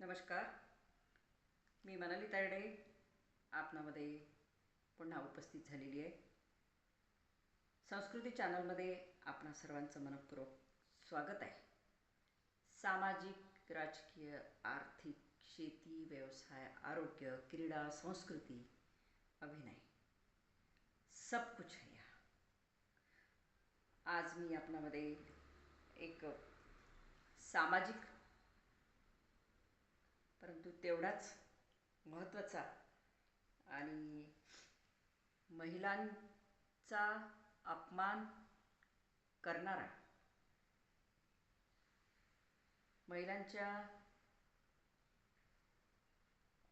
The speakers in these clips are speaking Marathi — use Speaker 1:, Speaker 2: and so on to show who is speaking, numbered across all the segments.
Speaker 1: नमस्कार. मी मनाली तायडे आपणामध्ये पुन्हा उपस्थित झालेली आहे. संस्कृती चॅनलमध्ये आपणा सर्वांचं मनपूर्वक स्वागत आहे. सामाजिक राजकीय आर्थिक शेती व्यवसाय आरोग्य क्रीडा संस्कृती अभिनय सब कुछ है या आज मी आपणामध्ये एक सामाजिक तेवढाच महत्त्वाचा. आणि महिलांचा अपमान करणारा. महिलांच्या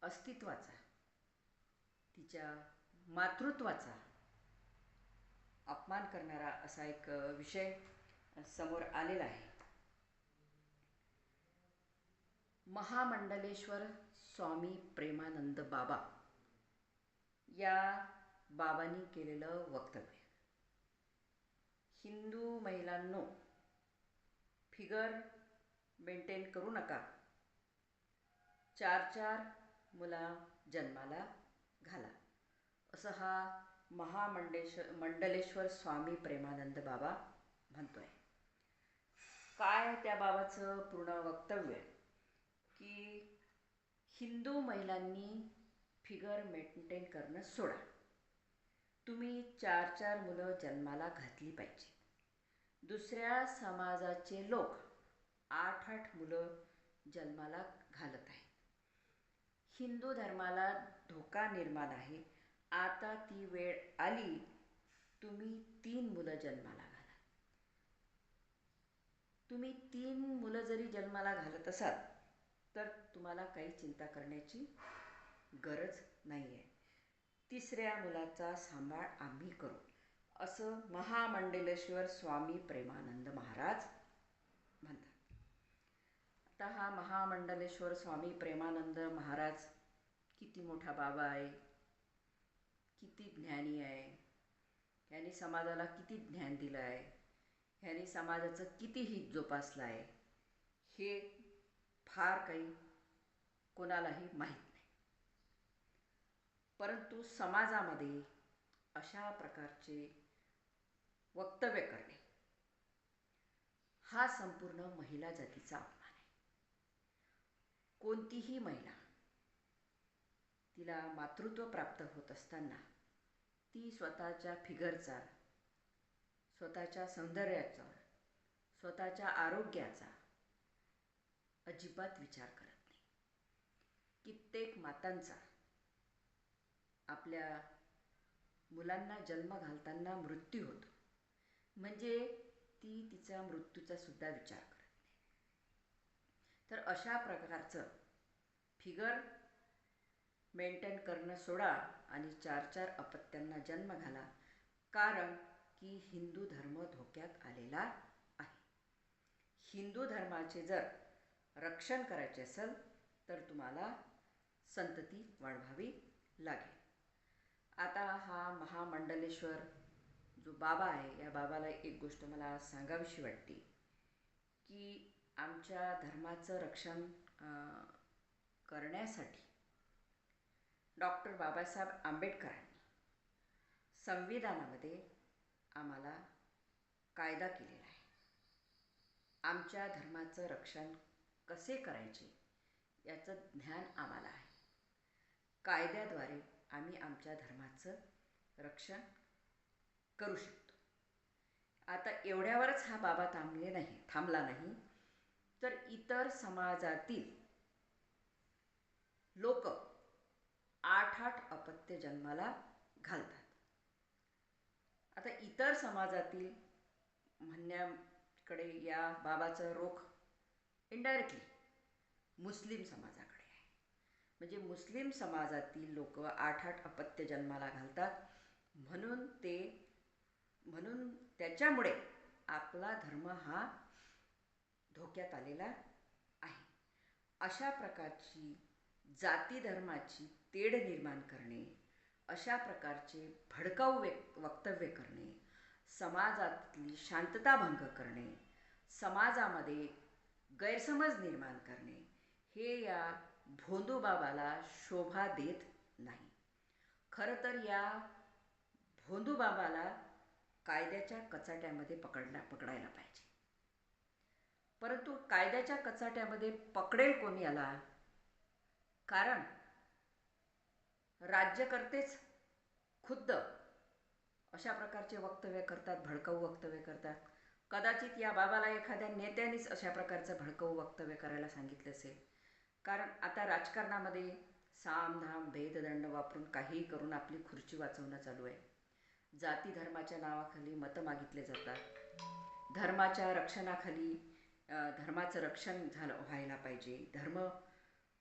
Speaker 1: अस्तित्वाचा तिच्या मातृत्वाचा अपमान करणारा असा एक विषय समोर आलेला आहे. महामंडलेश्वर स्वामी प्रेमानंद बाबा या बाबांनी केलेलं वक्तव्य. हिंदू महिलांनो फिगर मेंटेन करू नका. चार चार मुला जन्माला घाला. असं हा महामंडेश्वर मंडलेश्वर स्वामी प्रेमानंद बाबा म्हणतोय. काय त्या बाबाचं पूर्ण वक्तव्य? आहे की हिंदू महिलांनी फिगर मेंटेन करणं सोडा. तुम्ही चार चार मुलं जन्माला घातली पाहिजे. दुसऱ्या समाजाचे लोक आठ आठ मुलं जन्माला घालत आहेत. हिंदू धर्माला धोका निर्माण आहे. आता ती वेळ आली तुम्ही तीन मुलं जन्माला घाला. तुम्ही तीन मुलं जरी जन्माला घालत असाल तर तुम्हाला काही चिंता करण्याची गरज नाही आहे तिसऱ्या मुलाचा सांभाळ आम्ही करू. असं महामंडलेश्वर स्वामी प्रेमानंद महाराज म्हणतात. आता हा महामंडलेश्वर स्वामी प्रेमानंद महाराज किती मोठा बाबा आहे किती ज्ञानी आहे ह्यांनी समाजाला किती ज्ञान दिलं आहे ह्यांनी समाजाचं किती हित जोपासलं आहे हे फार काही कोणालाही माहीत नाही. परंतु समाजामध्ये अशा प्रकारचे वक्तव्य करणे हा संपूर्ण महिला जातीचा अपमान आहे. कोणतीही महिला तिला मातृत्व प्राप्त होत असताना ती स्वतःच्या फिगरचा स्वतःच्या सौंदर्याचा स्वतःच्या आरोग्याचा अजिबात विचार करत नाही. कित्येक मातांचा आपल्या मुलांना जन्म घालताना मृत्यू होतो. म्हणजे ती तिच्या मृत्यूचा सुद्धा विचार करत नाही. तर अशा प्रकारचं फिगर मेंटेन करणं सोडा आणि चार चार अपत्यांना जन्म घाला. कारण की हिंदू धर्म धोक्यात आलेला आहे. हिंदू धर्माचे जर रक्षण करायचे असेल तर तुम्हाला संतती वाढवावी लागेल. आता हा महामंडलेश्वर जो बाबा आहे या बाबाला एक गोष्ट मला सांगावीशी वाटते की आमच्या धर्माचं रक्षण करण्यासाठी डॉक्टर बाबासाहेब आंबेडकरांनी संविधानामध्ये आम्हाला कायदा केलेला आहे. आमच्या धर्माचं रक्षण कसे करायचे? याचं ज्ञान आम्हाला आहे. कायद्याद्वारे आम्ही आमच्या धर्माचं रक्षण करू शकतो. आता एवढ्यावरच हा बाबा थांबले नाही थांबला नाही तर इतर समाजातील लोक आठ आठ अपत्य जन्माला घालतात. आता इतर समाजातील म्हणण्याकडे या बाबाचं रोख इनडायरेक्टली मुस्लिम समाजाकडे आहे. म्हणजे मुस्लिम समाजातील लोक आठ आठ अपत्य जन्माला घालतात. म्हणून ते म्हणून त्याच्यामुळे आपला धर्म हा धोक्यात आलेला आहे. अशा प्रकारची जाती धर्माची तेढ निर्माण करणे अशा प्रकारचे भडकाऊ व्यक वक्तव्य करणे समाजातली शांतता भंग करणे समाजामध्ये गैरसमज निर्माण करणे हे या भोंदूबाबाला शोभा देत नाही. खरं तर या भोंदूबाबाला कायद्याच्या कचाट्यामध्ये पकडला पकडायला पाहिजे. परंतु कायद्याच्या कचाट्यामध्ये पकडेल कोण याला? कारण राज्यकर्तेच खुद्द अशा प्रकारचे वक्तव्य करतात भडकाऊ वक्तव्य करतात. कदाचित या बाबाला एखाद्या नेत्यानेच अशा प्रकारचं भडकवू वक्तव्य करायला सांगितलं असेल. कारण आता राजकारणामध्ये सामधाम भेददंड वापरून काहीही करून आपली खुर्ची वाचवणं चालू आहे. जाती धर्माच्या नावाखाली मतं मागितले जातात. धर्माच्या रक्षणाखाली धर्माचं रक्षण झालं व्हायला पाहिजे. धर्म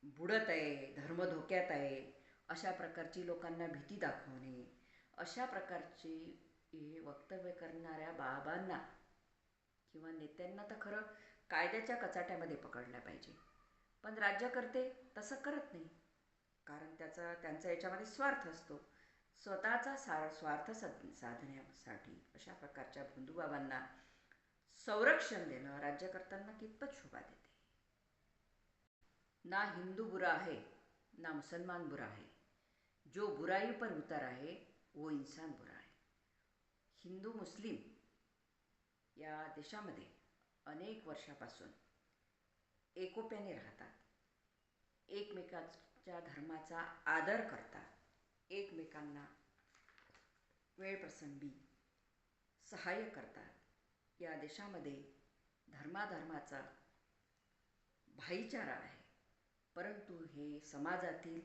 Speaker 1: बुडत आहे धर्म धोक्यात आहे. अशा प्रकारची लोकांना भीती दाखवणे अशा प्रकारची हे वक्तव्य करणाऱ्या बाबांना नेत्यांना तर खरं कायद्याच्या कचाट्यामध्ये पकडल्या पाहिजे. पण राज्यकर्ते तसं करत नाही. कारण त्याचा त्यांचा याच्यामध्ये स्वार्थ असतो. स्वतःचा सार स्वार्थ साध साधण्यासाठी अशा प्रकारच्या बंधुबाबांना संरक्षण देणं राज्यकर्त्यांना कितपत शोभा देते. ना हिंदू बुरा आहे ना मुसलमान बुरा आहे. जो बुराई पर उतर आहे वो इंसान बुरा आहे. हिंदू मुस्लिम या देशामध्ये अनेक वर्षापासून एकोप्याने राहतात. एकमेकांच्या धर्माचा आदर करतात. एकमेकांना वेळप्रसंगी सहाय्य करतात. या देशामध्ये धर्माधर्माचा भाईचारा आहे. परंतु हे समाजातील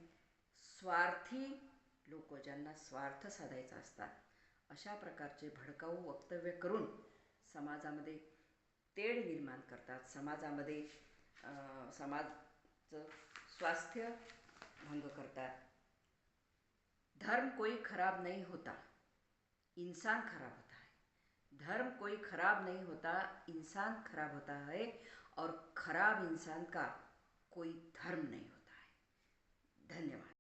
Speaker 1: स्वार्थी लोक ज्यांना स्वार्थ साधायचा असतात अशा प्रकारचे भडकाऊ वक्तव्य करून समाजामध्ये तेढ निर्माण करतात. समाजामध्ये समाजचं स्वास्थ्य भंग करतात. धर्म कोई खराब नहीं होता, इंसान खराब होता है. धर्म कोई खराब नहीं होता, इंसान खराब होता है और खराब इंसान का कोई धर्म नहीं होता है. धन्यवाद.